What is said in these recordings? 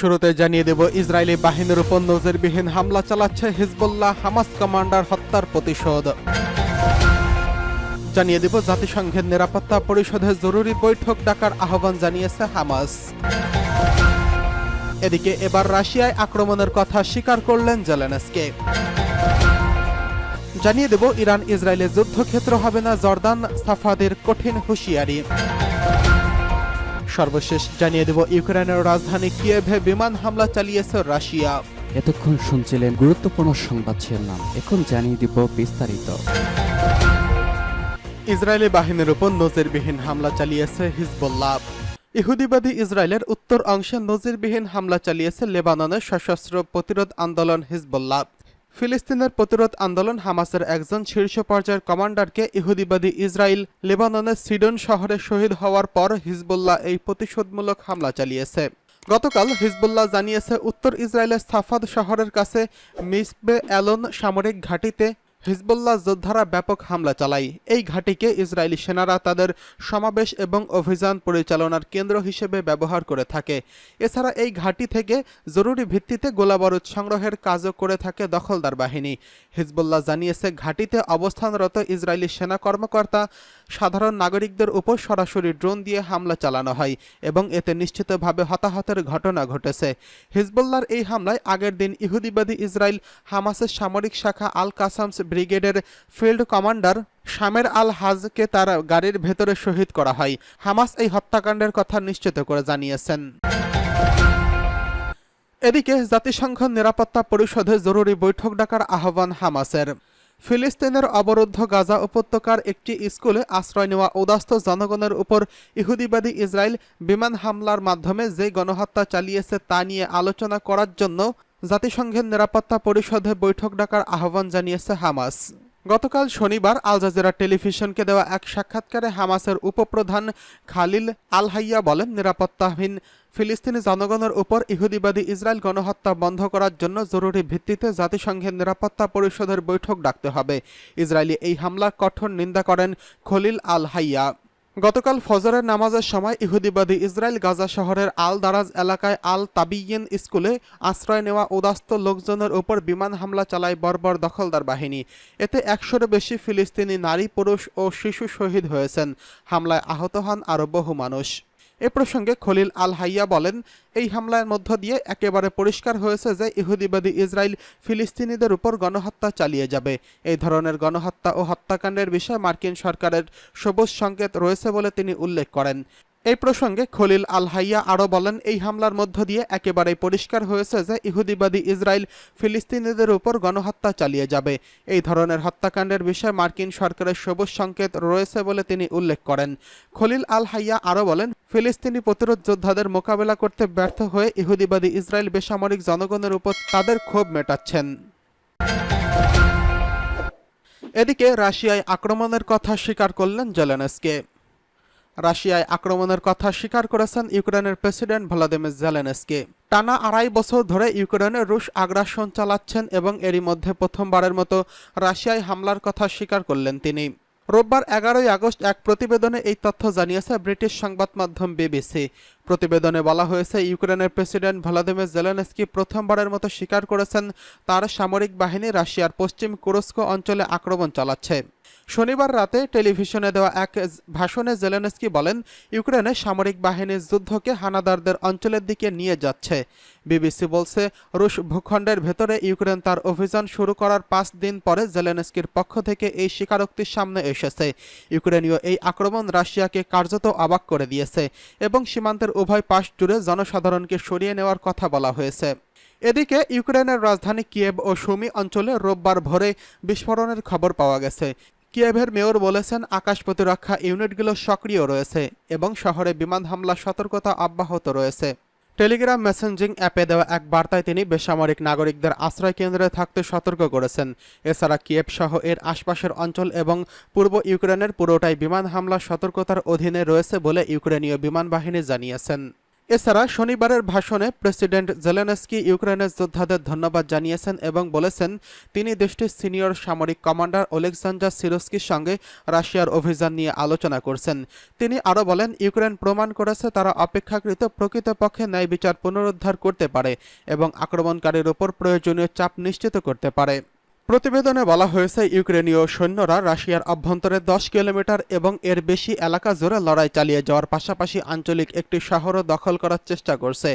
শুরুতে জানিয়ে দেব, ইসরায়েলি বাহিনীর উপর নজিরবিহীন হামলা চালাচ্ছে হিজবুল্লাহ হামাস কমান্ডার হত্যার প্রতিশোধ। জানিয়ে দেব, জাতিসংঘের নিরাপত্তা পরিষদে জরুরি বৈঠক ডাকার আহ্বান জানিয়েছে হামাস। এদিকে এবার রাশিয়ায় আক্রমণের কথা স্বীকার করলেন জেলেনস্কে। জানিয়ে দেব ইরান ইসরায়েলের যুদ্ধক্ষেত্র হবে না, জর্দান সাফাদের কঠিন হুঁশিয়ারি। সর্বশেষ জানিয়ে দেব ইউক্রেনের রাজধানী কিয়েভে বিমান হামলা চালিয়েছে রাশিয়া। এতক্ষণ শুনছিলেন গুরুত্বপূর্ণ সংবাদ শিরোনাম। এখন জানিয়ে দিব বিস্তারিত। ইসরায়েলি বাহিনীর উপর নজিরবিহীন হামলা চালিয়েছে হিজবুল্লাহ। ইহুদিবাদী ইসরায়েলের উত্তর অংশে নজিরবিহীন হামলা চালিয়েছে লেবাননের সশস্ত্র প্রতিরোধ আন্দোলন হিজবুল্লাহ। ফিলিস্তিনের প্রতিরোধ আন্দোলন হামাসের একজন শীর্ষ পর্যায়ের কমান্ডারকে ইহুদিবাদী ইসরায়েল লেবাননের সিডন শহরে শহীদ হওয়ার পর হিজবুল্লাহ এই প্রতিশোধমূলক হামলা চালিয়েছে। গতকাল হিজবুল্লাহ জানিয়েছে, উত্তর ইসরায়েলের সাফাদ শহরের কাছে মিসবে অ্যালন সামরিক ঘাঁটিতে হিজবুল্লাহ যোদ্ধারা ব্যাপক হামলা চালায়। এই ঘাঁটিকে ইসরায়েলি সেনারা তাদের সমাবেশ এবং অভিযান পরিচালনার কেন্দ্র হিসেবে ব্যবহার করে থাকে। এছাড়া এই ঘাঁটি থেকে জরুরি ভিত্তিতে গোলাবারুদ সংগ্রহের কাজও করে থাকে দখলদার বাহিনী। হিজবুল্লাহ জানিয়েছে, ঘাঁটিতে অবস্থানরত ইসরায়েলি সেনা কর্মকর্তা সাধারণ নাগরিকদের উপর সরাসরি ড্রোন দিয়ে হামলা চালানো হয় এবং এতে নিশ্চিতভাবে হতাহতের ঘটনা ঘটেছে। হিজবুল্লাহর এই হামলায় আগের দিন ইহুদিবাদী ইসরায়েল হামাসের সামরিক শাখা আল কাসামস ব্রিগেডের ফিল্ড কমান্ডার শামের আল হাজকে তার গাড়ির ভেতরে শহীদ করা হয়। হামাস এই হত্যাকাণ্ডের কথা নিশ্চিত করে জানিয়েছেন। এদিকে জাতিসংঘ নিরাপত্তা পরিষদে জরুরি বৈঠক ডাকার আহ্বান হামাসের। ফিলিস্তিনের অবরুদ্ধ গাজা উপত্যকার একটি স্কুলে আশ্রয় নেওয়া উদাস্ত জনগণের উপর ইহুদিবাদী ইসরায়েল বিমান হামলার মাধ্যমে যে গণহত্যা চালিয়েছে তা নিয়ে আলোচনা করার জন্য জাতিসংঘের নিরাপত্তা পরিষদে বৈঠক ডাকার আহ্বান জানিয়েছে হামাস। গতকাল শনিবার আল জাজিরা টেলিভিশনকে দেওয়া এক সাক্ষাৎকারে হামাসের উপপ্রধান খালিল আলহাইয়া বলেন, নিরাপত্তাহীন ফিলিস্তিনি জনগণের উপর ইহুদিবাদী ইসরায়েল গণহত্যা বন্ধ করার জন্য জরুরি ভিত্তিতে জাতিসংঘের নিরাপত্তা পরিষদের বৈঠক ডাকতে হবে। ইসরায়েলি এই হামলা কঠোর নিন্দা করেন খলিল আল হাইয়া গতকাল ফজরের নামাজের সময় ইহুদিবাদী ইসরায়েল গাজা শহরের আল দারাজ এলাকায় আল তাবিয়েন স্কুলে আশ্রয় নেওয়া উদাস্ত লোকজনের উপর বিমান হামলা চালায় বর্বর দখলদার বাহিনী। এতে একশোরও বেশি ফিলিস্তিনি নারী, পুরুষ ও শিশু শহীদ হয়েছেন। হামলায় আহত হন আরও বহু মানুষ। এ প্রসঙ্গে খলিল আল হাইয়া বলেন, এই হামলার মধ্য দিয়ে একেবারে পরিষ্কার হয়েছে যে ইহুদিবাদী ইসরায়েল ফিলিস্তিনিদের উপর গণহত্যা চালিয়ে যাবে। এই ধরনের গণহত্যা ও হত্যাকাণ্ডের বিষয়ে মার্কিন সরকারের সবুজ সংকেত রয়েছে বলে তিনি উল্লেখ করেন। এই প্রসঙ্গে খলিল আল হাইয়া আরও বলেন, এই হামলার মধ্য দিয়ে একেবারেই পরিষ্কার হয়েছে যে ইহুদিবাদী ইসরায়েল ফিলিস্তিনিদের উপর গণহত্যা চালিয়ে যাবে। এই ধরনের হত্যাকাণ্ডের বিষয়ে মার্কিন সরকারের সবুজ সংকেত রয়েছে বলে তিনি উল্লেখ করেন। খলিল আল হাইয়া আরও বলেন, ফিলিস্তিনি প্রতিরোধ যোদ্ধাদের মোকাবেলা করতে ব্যর্থ হয়ে ইহুদিবাদী ইসরায়েল বেসামরিক জনগণের উপর তাদের ক্ষোভ মেটাচ্ছেন। এদিকে রাশিয়ায় আক্রমণের কথা স্বীকার করলেন জেলেনস্কে। রাশিয়ায় আক্রমণের কথা স্বীকার করেছেন ইউক্রেনের প্রেসিডেন্ট ভ্লাদিমির জেলেনস্কি। টানা আড়াই বছর ধরে ইউক্রেনে রুশ আগ্রাসন চালাচ্ছেন এবং এরই মধ্যে প্রথমবারের মতো রাশিয়ায় হামলার কথা স্বীকার করলেন তিনি। রোববার এগারোই আগস্ট এক প্রতিবেদনে এই তথ্য জানিয়েছে ব্রিটিশ সংবাদ মাধ্যম বিবিসি। প্রতিবেদনে বলা হয়েছে, ইউক্রেনের প্রেসিডেন্ট ভলাদিমির জেলেনস্কি প্রথমবারের মতো স্বীকার করেছেন, তার সামরিক বাহিনী রাশিয়ার পশ্চিম কুরস্ক অঞ্চলে আক্রমণ চালাচ্ছে। শনিবার রাতে টেলিভিশনে দেওয়া এক ভাষণে জেলেনস্কি বলেন, ইউক্রেনে সামরিক বাহিনীর যুদ্ধকে হানাদারদের অঞ্চলের দিকে নিয়ে যাচ্ছে। বিবিসি বলছে, রুশ ভূখণ্ডের ভেতরে ইউক্রেন তার অভিযান শুরু করার পাঁচ দিন পরে জেলেনস্কির পক্ষ থেকে এই স্বীকারোক্তির সামনে এসেছে। ইউক্রেনীয় এই আক্রমণ রাশিয়াকে কার্যত অবাক করে দিয়েছে এবং সীমান্তের উভয় পাশ জুড়ে জনসাধারণকে সরিয়ে নেওয়ার কথা বলা হয়েছে। এদিকে ইউক্রেনের রাজধানী কিয়েভ ও সুমি অঞ্চলে রোববার ভোরে বিস্ফোরণের খবর পাওয়া গেছে। কিয়েভের মেয়র বলেছেন, আকাশ প্রতিরক্ষা ইউনিটগুলো সক্রিয় রয়েছে এবং শহরে বিমান হামলা সতর্কতা অব্যাহত রয়েছে। টেলিগ্রাম মেসেঞ্জিং অ্যাপে দেওয়া এক বার্তায় তিনি বেসামরিক নাগরিকদের আশ্রয় কেন্দ্রে থাকতে সতর্ক করেছেন। এছাড়া কিয়েভ সহ এর আশপাশের অঞ্চল এবং পূর্ব ইউক্রেনের পুরোটাই বিমান হামলা সতর্কতার অধীনে রয়েছে বলে ইউক্রেনীয় বিমান বাহিনী জানিয়েছেন। এছাড়া শনিবারের ভাষণে প্রেসিডেন্ট জেলেনস্কি ইউক্রেনের যোদ্ধাদের ধন্যবাদ জানিয়েছেন এবং বলেছেন, তিনি দেশটির সিনিয়র সামরিক কমান্ডার ওলেকজান্ডার সিরোস্কির সঙ্গে রাশিয়ার অভিযান নিয়ে আলোচনা করছেন। তিনি আরও বলেন, ইউক্রেন প্রমাণ করেছে তারা অপেক্ষাকৃত প্রকৃতপক্ষে ন্যায় বিচার পুনরুদ্ধার করতে পারে এবং আক্রমণকারীর উপর প্রয়োজনীয় চাপ নিশ্চিত করতে পারে। প্রতিবেদনে বলা হয়েছে, ইউক্রেনীয় সৈন্যরা রাশিয়ার অভ্যন্তরে দশ কিলোমিটার এবং এর বেশি এলাকা জুড়ে লড়াই চালিয়ে যাওয়ার পাশাপাশি আঞ্চলিক একটি শহরও দখল করার চেষ্টা করছে।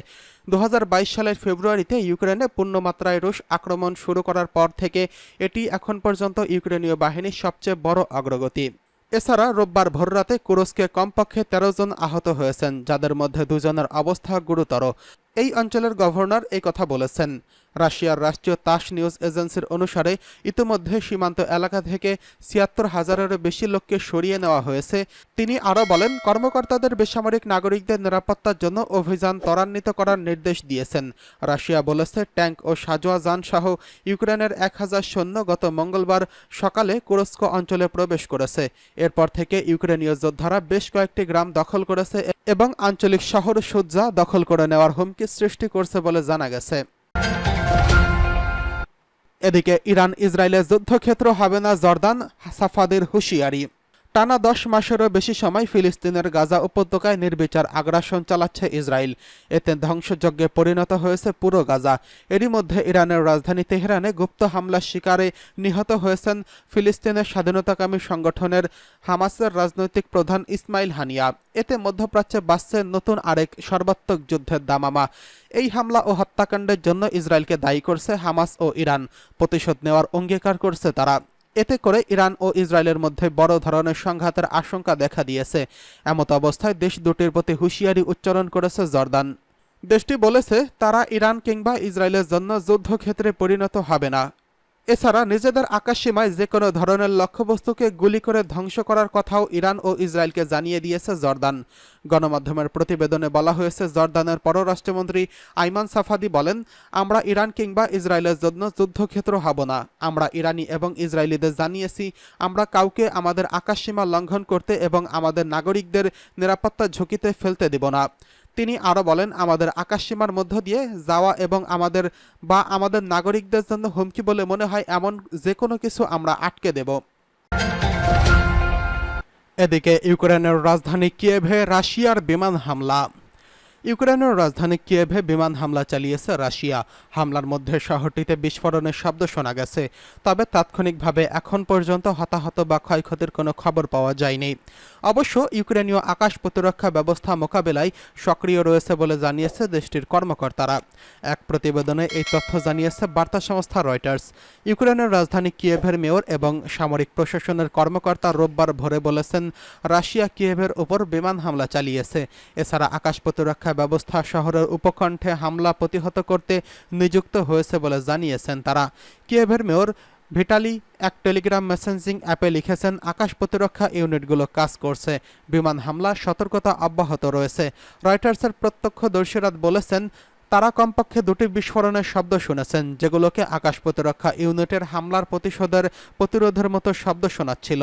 দু হাজার বাইশ সালের ফেব্রুয়ারিতে ইউক্রেনে পূর্ণমাত্রায় রুশ আক্রমণ শুরু করার পর থেকে এটি এখন পর্যন্ত ইউক্রেনীয় বাহিনীর সবচেয়ে বড় অগ্রগতি। এছাড়া রোববার ভোররাতে কুরস্কে কমপক্ষে তেরো জন আহত হয়েছেন, যাদের মধ্যে দুজনের অবস্থা গুরুতর। এই অঞ্চলের গভর্নর এই কথা বলেছেন। রাশিয়ার রাষ্ট্রীয় তাস নিউজ এজেন্সির অনুসারে ইতিমধ্যে সীমান্ত এলাকা থেকে ছিয়াত্তর হাজারেরও বেশি লোককে সরিয়ে নেওয়া হয়েছে। তিনি আরও বলেন, কর্মকর্তাদের বেসামরিক নাগরিকদের নিরাপত্তার জন্য অভিযান ত্বরান্বিত করার নির্দেশ দিয়েছেন। রাশিয়া বলেছে ট্যাঙ্ক ও সাজোয়া যান সহ ইউক্রেনের এক হাজার সৈন্য গত মঙ্গলবার সকালে কুরস্ক অঞ্চলে প্রবেশ করেছে। এরপর থেকে ইউক্রেনীয় যোদ্ধারা বেশ কয়েকটি গ্রাম দখল করেছে এবং আঞ্চলিক শহর সুজ্জা দখল করে নেওয়ার হুমকি সৃষ্টি করছে বলে জানা গেছে। এদিকে ইরান ইসরায়েলের যুদ্ধক্ষেত্র হবে না জর্দান সাফাদের হুঁশিয়ারি। টানা দশ মাসেরও বেশি সময় ফিলিস্তিনের গাজা উপত্যকায় নির্বিচার আগ্রাসন চালাচ্ছে ইসরায়েল। এতে ধ্বংসযজ্ঞে পরিণত হয়েছে পুরো গাজা। এরই মধ্যে ইরানের রাজধানী তেহরানে গুপ্ত হামলার শিকারে নিহত হয়েছেন ফিলিস্তিনের স্বাধীনতাকামী সংগঠনের হামাসের রাজনৈতিক প্রধান ইসমাইল হানিয়া। এতে মধ্যপ্রাচ্যে বাড়ছে নতুন আরেক সর্বাত্মক যুদ্ধের দামামা। এই হামলা ও হত্যাকাণ্ডের জন্য ইসরায়েলকে দায়ী করছে হামাস ও ইরান। প্রতিশোধ নেওয়ার অঙ্গীকার করছে তারা। এতে করে ইরান ও ইসরায়েলের মধ্যে বড় ধরনের সংঘাতের আশঙ্কা দেখা দিয়েছে। এমত অবস্থায় দেশ দুটির প্রতি হুঁশিয়ারি উচ্চারণ করেছে জর্দান। দেশটি বলেছে, তারা ইরান কিংবা ইসরায়েলের জন্য যুদ্ধক্ষেত্রে পরিণত হবে না। এছাড়া নিজেদের আকাশসীমায় যে কোনো ধরনের লক্ষ্যবস্তুকে গুলি করে ধ্বংস করার কথাও ইরান ও ইসরায়েলকে জানিয়ে দিয়েছে জর্দান। গণমাধ্যমের প্রতিবেদনে বলা হয়েছে, জর্দানের পররাষ্ট্রমন্ত্রী আইমান সাফাদি বলেন, আমরা ইরান কিংবা ইসরায়েলের জন্য যুদ্ধক্ষেত্র হব না। আমরা ইরানি এবং ইসরায়েলিদের জানিয়েছি, আমরা কাউকে আমাদের আকাশসীমা লঙ্ঘন করতে এবং আমাদের নাগরিকদের নিরাপত্তা ঝুঁকিতে ফেলতে দেব না। তিনি আরও বলেন, আমাদের আকাশসীমার মধ্য দিয়ে যাওয়া এবং আমাদের বা আমাদের নাগরিকদের জন্য হুমকি বলে মনে হয় এমন যে কোনো কিছু আমরা আটকে দেব। এদিকে ইউক্রেনের রাজধানী কিয়েভে রাশিয়ার বিমান হামলা। ইউক্রেনের রাজধানী কিয়েভে বিমান হামলা চালিয়েছে রাশিয়া। হামলার মধ্যে শহরটিতে বিস্ফোরণের শব্দ শোনা গেছে, তবে তাৎক্ষণিকভাবে এখন পর্যন্ত হতাহত বা ক্ষয়ক্ষতির কোনো খবর পাওয়া যায়নি। অবশ্য ইউক্রেনীয় আকাশ প্রতিরক্ষা ব্যবস্থা মোকাবেলায় সক্রিয় রয়েছে বলে জানিয়েছে দেশটির কর্মকর্তারা। এক প্রতিবেদনে এই তথ্য জানিয়েছে বার্তা সংস্থা রয়টার্স। ইউক্রেনের রাজধানী কিয়েভের মেয়র এবং সামরিক প্রশাসনের কর্মকর্তা রোববার ভোরে বলেছেন, রাশিয়া কিয়েভের উপর বিমান হামলা চালিয়েছে। এছাড়া আকাশ প্রতিরক্ষা ব্যবস্থা শহরের উপকণ্ঠে হামলা প্রতিহত করতে নিযুক্ত হয়েছে বলে জানিয়েছেন তারা। কিয়েভের মেয়র ভিটালি এক টেলিগ্রাম মেসেঞ্জিং অ্যাপে লিখেছেন, আকাশ প্রতিরক্ষা ইউনিটগুলো কাজ করছে। বিমান হামলা, সতর্কতা অব্যাহত রয়েছে। রয়টার্সের প্রত্যক্ষদর্শীরা বলেছেন, তারা কমপক্ষে দুটি বিস্ফোরণের শব্দ শুনেছেন, যেগুলোকে আকাশ প্রতিরক্ষা ইউনিটের হামলার প্রতিশোধের প্রতিরোধের মতো শব্দ শোনাচ্ছিল।